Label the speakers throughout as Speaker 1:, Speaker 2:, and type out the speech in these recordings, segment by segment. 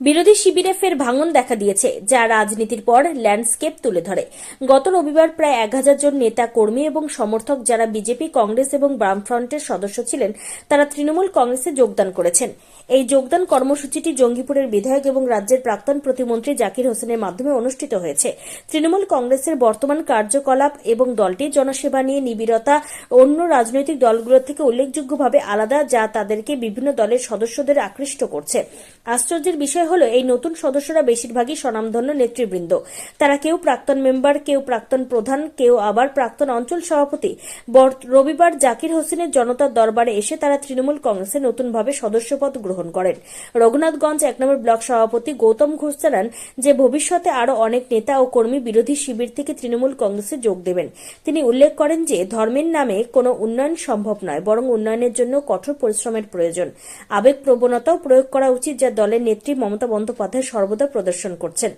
Speaker 1: বিরোধী শিবিরে ফের ভাঙন দেখা দিয়েছে, যা রাজনীতির পর ল্যান্ডস্কেপ তুলে ধরে। গত রবিবার প্রায় এক হাজার জন নেতা, কর্মী এবং সমর্থক যারা বিজেপি, কংগ্রেস এবং বামফ্রন্টের সদস্য ছিলেন, তারা তৃণমূল কংগ্রেসে যোগদান করেছেন। এই যোগদান কর্মসূচিটি জঙ্গিপুরের বিধায়ক এবং রাজ্যের প্রাক্তন প্রতিমন্ত্রী জাকির হোসেনের মাধ্যমে অনুষ্ঠিত হয়েছে। তৃণমূল কংগ্রেসের বর্তমান কার্যকলাপ এবং দলটির জনসেবা নিয়ে নিবিড়তা অন্য রাজনৈতিক দলগুলোর থেকে উল্লেখযোগ্যভাবে আলাদা, যা তাদেরকে বিভিন্ন দলের সদস্যদের আকৃষ্ট করছে। আশ্চর্যের বিষয় হলো, এই নতুন সদস্যরা বেশিরভাগই স্বনামধন্য নেতৃবৃন্দ। তারা কেউ প্রাক্তন মেম্বার, কেউ প্রাক্তন প্রধান, কেউ আবার প্রাক্তন অঞ্চল সভাপতি। বর- রবিবার জাকির হোসেনের জনতার দরবারে এসে তারা তৃণমূল কংগ্রেসে নতুনভাবে সদস্যপদ গ্রহণ করেন। রঘুনাথগঞ্জ এক নম্বর ব্লক সভাপতি গৌতম ঘোষ জানান যে, ভবিষ্যতে আরও অনেক নেতা ও কর্মী বিরোধী শিবির থেকে তৃণমূল কংগ্রেসে যোগ দেবেন। তিনি উল্লেখ করেন যে, ধর্মের নামে কোনো উন্নয়ন সম্ভব নয়, বরং উন্নয়নের জন্য কঠোর পরিশ্রমের প্রয়োজন। আবেগ প্রবণতাও প্রয়োগ করা উচিত, যা দলের নেত্রী মমতা বন্দ্যোপাধ্যায় সর্বদা প্রদর্শন করছেন।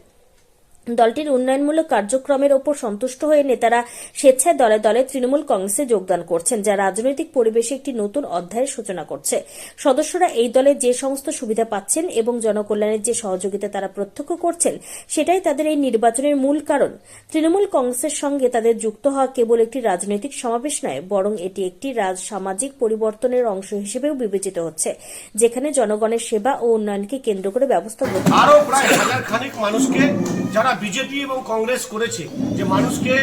Speaker 1: দলটির উন্নয়নমূলক কার্যক্রমের ওপর সন্তুষ্ট হয়ে নেতারা স্বেচ্ছায় দলে দলে তৃণমূল কংগ্রেসে যোগদান করছেন, যা রাজনৈতিক পরিবেশে একটি নতুন অধ্যায়ের সূচনা করছে। সদস্যরা এই দলে যে সমস্ত সুবিধা পাচ্ছেন এবং জনকল্যাণের যে সহযোগিতা তারা প্রত্যক্ষ করছেন, সেটাই তাদের এই নির্বাচনের মূল কারণ। তৃণমূল কংগ্রেসের সঙ্গে তাদের যুক্ত হওয়া কেবল একটি রাজনৈতিক সমাবেশ নয়, বরং এটি একটি রাজ, সামাজিক পরিবর্তনের অংশ হিসেবেও বিবেচিত হচ্ছে, যেখানে জনগণের সেবা ও উন্নয়নকে কেন্দ্র করে ব্যবস্থা গ্রহণ
Speaker 2: যারা বিজেপি এবং কংগ্রেস করেছে যে মানুষকে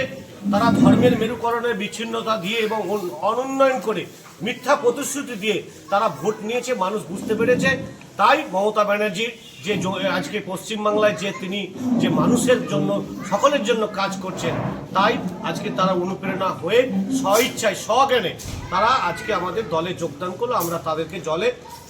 Speaker 2: তারা ধর্মের মেরুকরণের বিচ্ছিন্নতা দিয়ে এবং অনুন্নয়ন করে মিথ্যা প্রতিশ্রুতি দিয়ে তারা ভোট নিয়েছে, মানুষ বুঝতে পেরেছে। তাই মমতা ব্যানার্জির যে আজকে পশ্চিমবাংলায় যে তিনি যে মানুষের জন্য, সকলের জন্য কাজ করছেন, তাই আজকে তারা অনুপ্রেরণা হয়ে স্বইচ্ছায়, স্বজ্ঞানে তারা আজকে আমাদের দলে যোগদান করল। আমরা তাদেরকে জলে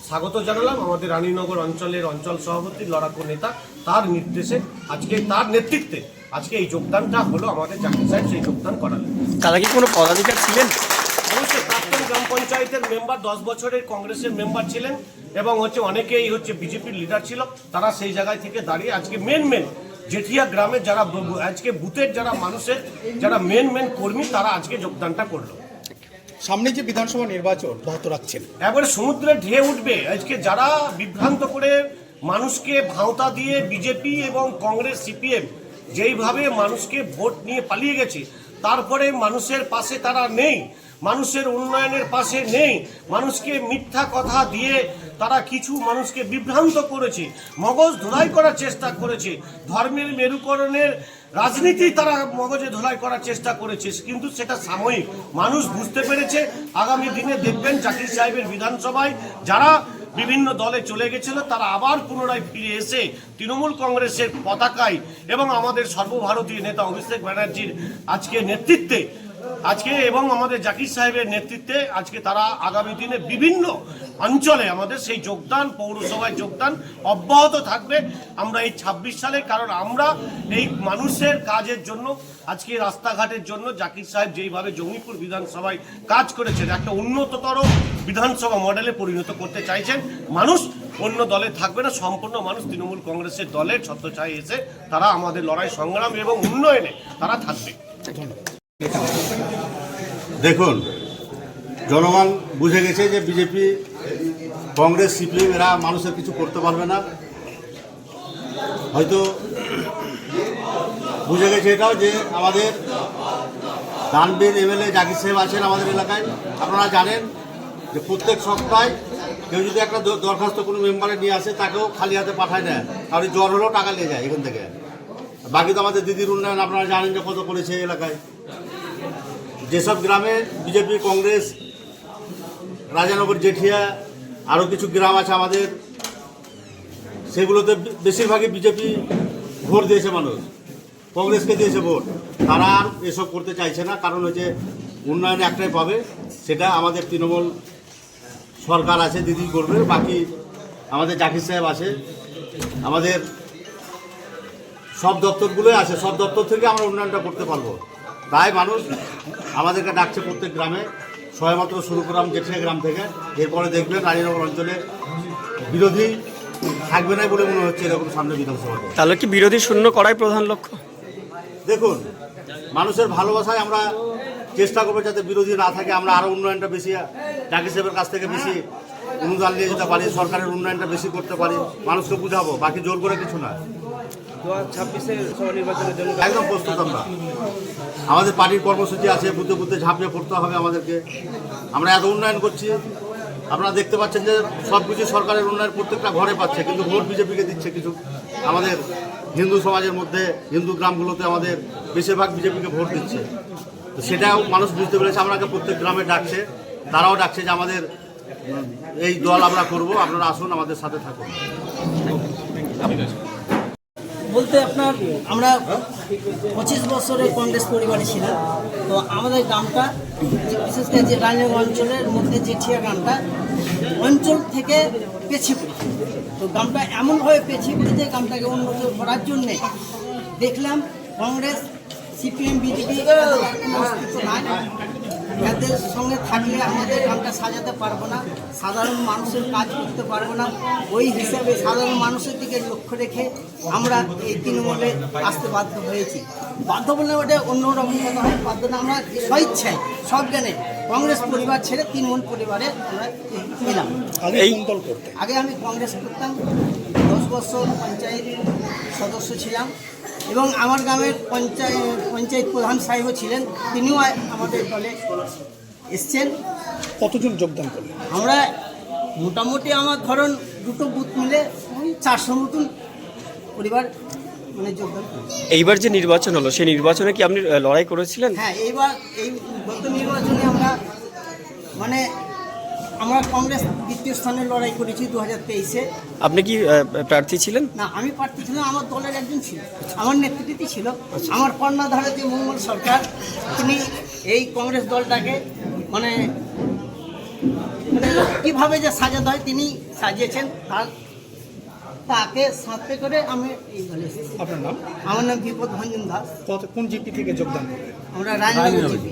Speaker 2: স্বাগত জানালাম আমাদের রানীনগর অঞ্চলের অঞ্চল সভাপতি লড়াকু নেতা। তার নির্দেশে আজকে তার নেতৃত্বে আজকে এই যোগদানটা হলো আমাদের জাকির সাহেব সেই যোগদান করালেন
Speaker 3: তারা কি কোনো পদাধিকার ছিলেন?
Speaker 2: অবশ্যই প্রাক্তন গ্রাম পঞ্চায়েতের মেম্বার দশ বছরের কংগ্রেসের মেম্বার ছিলেন এবং হচ্ছে অনেকেই হচ্ছে বিজেপির লিডার ছিল। তারা সেই জায়গায় থেকে দাঁড়িয়ে আজকে মেন মেন জেঠিয়া গ্রামের যারা আজকে বুথের যারা মানুষের যারা মেন মেন কর্মী তারা আজকে যোগদানটা করল।
Speaker 4: সামনে যে বিধানসভা নির্বাচন অব্যাহত রাখছেন।
Speaker 2: একবারে সমুদ্রে ঢেউ উঠবে। আজকে যারা বিভ্রান্ত করে মানুষকে ভাওতা দিয়ে বিজেপি এবং কংগ্রেস, সিপিএম যেইভাবে মানুষকে ভোট নিয়ে পালিয়ে গেছে, তারপরে মানুষের পাশে তারা নেই, মানুষের উন্নয়নের পাশে নেই, মানুষকে মিথ্যা কথা দিয়ে তারা কিছু মানুষকে বিভ্রান্ত করেছে, মগজ ধোলাই করার চেষ্টা করেছে, ধর্মের মেরুকরণের রাজনীতি তারা মগজে ধোলাই করার চেষ্টা করেছে, কিন্তু সেটা সাময়িক। মানুষ বুঝতে পেরেছে, আগামী দিনে দেখবেন জাকির সাহেবের বিধানসভায় যারা বিভিন্ন দলে চলে গেছিল, তারা আবার পুনরায় ফিরে এসে তৃণমূল কংগ্রেসের পতাকায় এবং আমাদের সর্বভারতীয় নেতা অভিষেক ব্যানার্জির আজকে নেতৃত্বে আজকে এবং আমাদের জাকির সাহেবের নেতৃত্বে আজকে তারা আগামী দিনে বিভিন্ন অঞ্চলে আমাদের সেই যোগদান, পৌরসভায় যোগদান অব্যাহত থাকবে আমরা এই ছাব্বিশ সালে, কারণ আমরা এই মানুষের কাজের জন্য, আজকে রাস্তাঘাটের জন্য জাকির সাহেব যেইভাবে জঙ্গিপুর বিধানসভায় কাজ করেছেন, একটা উন্নততর বিধানসভা মডেলে পরিণত করতে চাইছেন। মানুষ অন্য দলে থাকবে না, সম্পূর্ণ মানুষ তৃণমূল কংগ্রেসের দলের ছত্রছায় এসে তারা আমাদের লড়াই সংগ্রাম এবং উন্নয়নে তারা থাকবে।
Speaker 5: দেখুন, জনগণ বুঝে গেছে যে বিজেপি, কংগ্রেস, সিপিএম, এরা মানুষের কিছু করতে পারবে না। হয়তো বুঝে গেছে এটাও যে আমাদের দানবীর এমএলএ জাকির সাহেব আছেন আমাদের এলাকায়। আপনারা জানেন যে প্রত্যেক সপ্তাহে কেউ যদি একটা দরখাস্ত কোনো মেম্বারে নিয়ে আসে, তাকেও খালি হাতে পাঠায় না কারণ জ্বর হলেও টাকা নিয়ে যায় এখান থেকে। বাকি তো আমাদের দিদির উন্নয়ন, আপনারা জানেন যে কত করেছে এলাকায়। যেসব গ্রামে বিজেপি, কংগ্রেস, রাজানগর, জেঠিয়া আরও কিছু গ্রাম আছে আমাদের, সেগুলোতে বেশিরভাগই বিজেপি ভোট দিয়েছে মানুষ। কংগ্রেসকে দিয়েছে ভোট। তারা আর এসব করতে চাইছে না, কারণ হচ্ছে উন্নয়ন একটাই পাবে, সেটা আমাদের তৃণমূল সরকার আছে, দিদি করবে, বাকি আমাদের জাকির সাহেব আছে। আমাদের সব দপ্তরগুলোই আছে, সব দপ্তর থেকে আমরা উন্নয়নটা করতে পারব। তাই মানুষ আমাদেরকে ডাকছে প্রত্যেক গ্রামে। সবেমাত্র শুরু করলাম জেঠিয়া গ্রাম থেকে। এরপরে দেখবেন রানীনগর অঞ্চলে বিরোধী থাকবে না বলে মনে হচ্ছে এরকম সামনে বিধানসভাতে
Speaker 3: তাহলে কি বিরোধী শূন্য করাই প্রধান লক্ষ্য?
Speaker 5: দেখুন মানুষের ভালোবাসায় আমরা চেষ্টা করব যাতে বিরোধী না থাকে। আমরা আরও উন্নয়নটা বেশি জাকির সাহেবের কাছ থেকে বেশি অনুদান নিয়ে যেতে পারি সরকারের উন্নয়নটা বেশি করতে পারি। মানুষকে বুঝাবো বাকি জোর করে কিছু না। একদম প্রস্তুত আমরা। আমাদের পার্টির কর্মসূচি আছে বুদ্ধে বুদ্ধে ঝাঁপিয়ে পড়তে হবে আমাদেরকে। আমরা এত উন্নয়ন করছি, আপনারা দেখতে পাচ্ছেন যে সব কিছু সরকারের উন্নয়ন প্রত্যেকটা ঘরে পাচ্ছে, কিন্তু ভোট বিজেপিকে দিচ্ছে কিছু। আমাদের হিন্দু সমাজের মধ্যে, হিন্দু গ্রামগুলোতে আমাদের বেশিরভাগ বিজেপিকে ভোট দিচ্ছে। তো সেটাও মানুষ বুঝতে পেরেছে আমাকে প্রত্যেক গ্রামে ডাকছে, তারাও ডাকছে যে আমাদের এই দল আমরা করব। আপনারা আসুন আমাদের সাথে থাকুন।
Speaker 6: বলতে আপনার আমরা পঁচিশ বছরে কংগ্রেস পরিবারে ছিলাম। তো আমাদের গ্রামটা যে বিশেষ করে যে রানীগঞ্জ অঞ্চলের মধ্যে জেঠিয়া গ্রামটা, অঞ্চল থেকে পেছিয়ে পড়েছে তো গ্রামটা এমনভাবে পেছিয়ে পড়েছে গ্রামটাকে উন্নত করার জন্যে দেখলাম কংগ্রেস, সিপিএম, বিজেপি এদের সঙ্গে থাকলে আমাদের গ্রামটা সাজাতে পারব না সাধারণ মানুষের কাজ করতে পারব না। ওই হিসাবে সাধারণ মানুষের দিকে লক্ষ্য রেখে আমরা এই তৃণমূলে আসতে বাধ্য হয়েছি। বাধ্য বললে ওটা অন্যরকম কথা হয় বাধ্য না আমরা স্বইচ্ছায় সব জ্ঞানে কংগ্রেস পরিবার ছেড়ে তৃণমূল পরিবারে আমরা এলাম।
Speaker 4: আগে
Speaker 3: এই-
Speaker 4: কোন করতে?
Speaker 6: আগে আমি কংগ্রেস করতাম। বছর পঞ্চায়েত সদস্য ছিলাম এবং আমার গ্রামের পঞ্চায়েত পঞ্চায়েত প্রধান সাহেবও ছিলেন। তিনিও আমাদের দলে এসছেন।
Speaker 4: কতজন যোগদান করলেন?
Speaker 6: আমরা মোটামুটি আমার ধরুন দুটো বুথ মিলে ওই চারশো মতন পরিবার মানে যোগদান করি।
Speaker 3: এইবার যে নির্বাচন হলো সেই নির্বাচনে কি আপনি লড়াই করেছিলেন?
Speaker 6: হ্যাঁ এইবার এই গত নির্বাচনে আমরা মানে আমরা কংগ্রেস দ্বিতীয় স্থানে লড়াই করেছি দু হাজার তেইশে।
Speaker 3: আপনি কি প্রার্থী ছিলেন?
Speaker 6: না আমি প্রার্থী ছিলাম আমার দলের একজন ছিল আমার নেতৃত্বে ছিল আমার কর্ণাধারে যে মঙ্গল সরকার তিনি এই কংগ্রেস দলটাকে মানে মানে কীভাবে যে সাজাতে হয় তিনি সাজিয়েছেন তার তাকে সাথে করে আমি এই দলে
Speaker 4: আপনার নাম?
Speaker 6: আমার নাম বিপদ ভঞ্জন দাস।
Speaker 4: কত কোন জিপি থেকে যোগদান
Speaker 6: আমরা রাজনগর। জিপি।